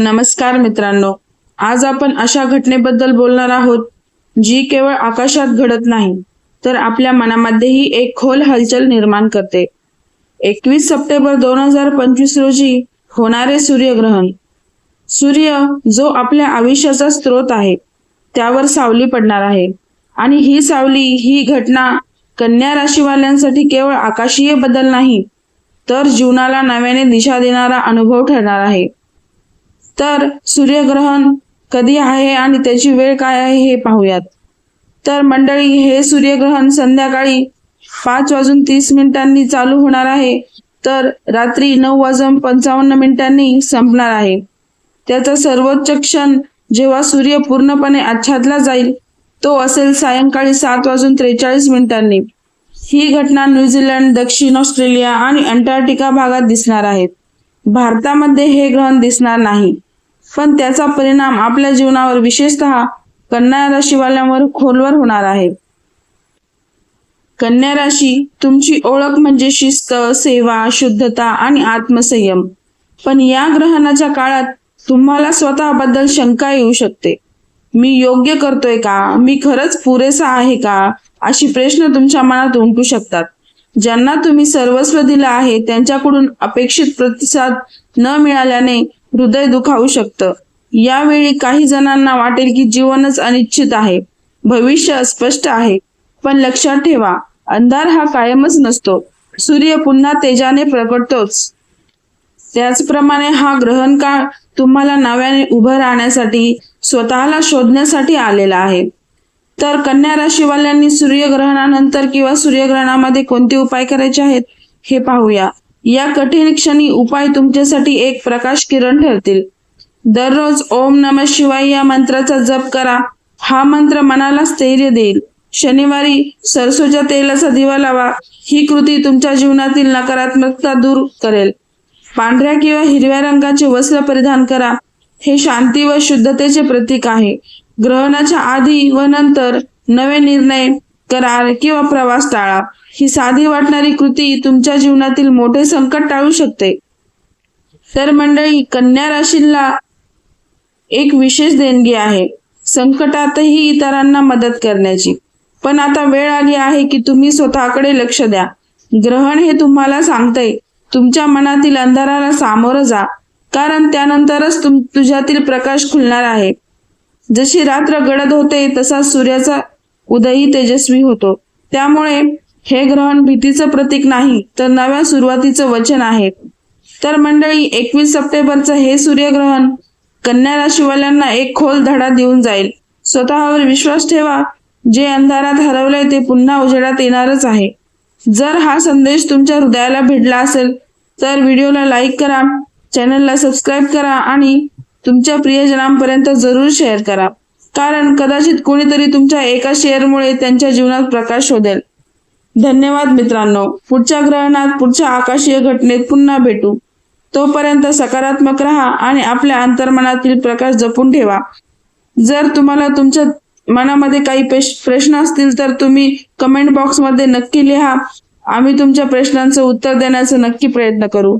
नमस्कार मित्रांनो आज आपण अशा घटनेबद्दल बोलणार आहोत जी केवळ आकाशात घडत नाही तर आपल्या मनामध्येही एक खोल हलचल निर्माण करते. एकवीस सप्टेंबर दोन हजार पंचवीस रोजी होणारे सूर्यग्रहण. सूर्य जो आपल्या आयुष्याचा स्रोत आहे त्यावर सावली पडणार आहे. आणि ही सावली ही घटना कन्या राशीवाल्यांसाठी केवळ आकाशीय बदल नाही तर जीवनाला नव्याने दिशा देणारा अनुभव ठरणार आहे. तर सूर्यग्रहण कधी आहे आणि त्याची वेळ काय आहे हे पाहूयात. तर मंडळी हे सूर्यग्रहण संध्याकाळी पाच वाजून तीस मिनिटांनी चालू होणार आहे. तर रात्री नऊ वाजून पंचावन्न मिनिटांनी संपणार आहे. त्याचा सर्वोच्च क्षण जेव्हा सूर्य पूर्णपणे आच्छादला जाईल तो असेल सायंकाळी सात वाजून त्रेचाळीस मिनिटांनी. ही घटना न्यूझीलंड दक्षिण ऑस्ट्रेलिया आणि अंटार्क्टिका भागात दिसणार आहेत भारतामध्ये हे ग्रहण दिसणार नाही. पण त्याचा परिणाम आपल्या जीवनावर विशेषतः कन्या राशीवाल्यांवर खोलवर होणार आहे. कन्या राशी तुमची ओळख म्हणजे शिस्त सेवा शुद्धता आणि आत्मसंयम. पण या ग्रहणाच्या काळात तुम्हाला स्वतःबद्दल शंका येऊ शकते. मी योग्य करतोय का? मी खरंच पुरेसा आहे का? अशी प्रश्न तुमच्या मनात उमटू शकतात. ज्यांना तुम्ही सर्वस्व दिलं आहे त्यांच्याकडून अपेक्षित प्रतिसाद न मिळाल्याने हृदय दुखावू शकतं. यावेळी काही जणांना वाटेल की जीवनच अनिश्चित आहे. भविष्य अस्पष्ट आहे. पण लक्षात ठेवा अंधार हा कायमच नसतो. सूर्य पुन्हा तेजाने प्रकटतोच. त्याचप्रमाणे हा ग्रहण काळ तुम्हाला नव्याने उभं राहण्यासाठी स्वतःला शोधण्यासाठी आलेला आहे. तर कन्या राशीवाल्यांनी सूर्यग्रहणानंतर किंवा सूर्यग्रहणामध्ये कोणते उपाय करायचे आहेत हे पाहूया. या कठीण क्षणी उपाय तुमच्यासाठी एक प्रकाश किरण ठरतील. दररोज ओम नम शिवाय या मंत्राचा जप करा. हा मंत्र मनाला स्थैर्य देईल. शनिवारी सरसोच्या तेलाचा दिवा लावा. ही कृती तुमच्या जीवनातील नकारात्मकता दूर करेल. पांढऱ्या किंवा हिरव्या रंगाचे वस्त्र परिधान करा. हे शांती व शुद्धतेचे प्रतीक आहे. ग्रहणाच्या आधी व नंतर नवे निर्णय करार किंवा प्रवास टाळा. ही साधी वाटणारी कृती तुमच्या जीवनातील मोठे संकट टाळू शकते. तर मंडळी कन्या राशीला एक विशेष देणगी आहे. संकटातही इतरांना मदत करण्याची. पण आता वेळ आली आहे की तुम्ही स्वतःकडे लक्ष द्या. ग्रहण हे तुम्हाला सांगतंय. तुमच्या मनातील अंधाराला सामोरं जा. कारण त्यानंतरच तुम तुझ्यातील प्रकाश खुलणार आहे. जशी रात्र गडद होते तसा सूर्याचा उदयी तेजस्वी होतो. त्यामुळे हे ग्रहण भीतीचं प्रतीक नाही तर नव्या सुरुवातीचं वचन आहे. तर मंडळी एकवीस सप्टेंबरचं हे सूर्यग्रहण कन्या राशीवाल्यांना एक खोल धडा देऊन जाईल. स्वतःवर विश्वास ठेवा जे अंधारात हरवलंय ते पुन्हा उजेडात येणारच आहे. जर हा संदेश तुमच्या हृदयाला भिडला असेल तर व्हिडिओला लाईक करा चॅनलला सबस्क्राईब करा आणि तुमच्या प्रियजनांपर्यंत जरूर शेअर करा. कारण कदाचित कोणीतरी तुमच्या एका शेअरमुळे त्यांच्या जीवनात प्रकाश शोधेल. धन्यवाद मित्रांनो. पुढच्या ग्रहणात पुढच्या आकाशीय घटनेत पुन्हा भेटू. तोपर्यंत सकारात्मक राहा आणि आपल्या अंतर्मनातील प्रकाश जपून ठेवा. जर तुम्हाला तुमच्या मनामध्ये काही पेश- प्रश्न असतील तर तुम्ही कमेंट बॉक्समध्ये नक्की लिहा. आम्ही तुमच्या प्रश्नांचं उत्तर देण्याचा नक्की प्रयत्न करू.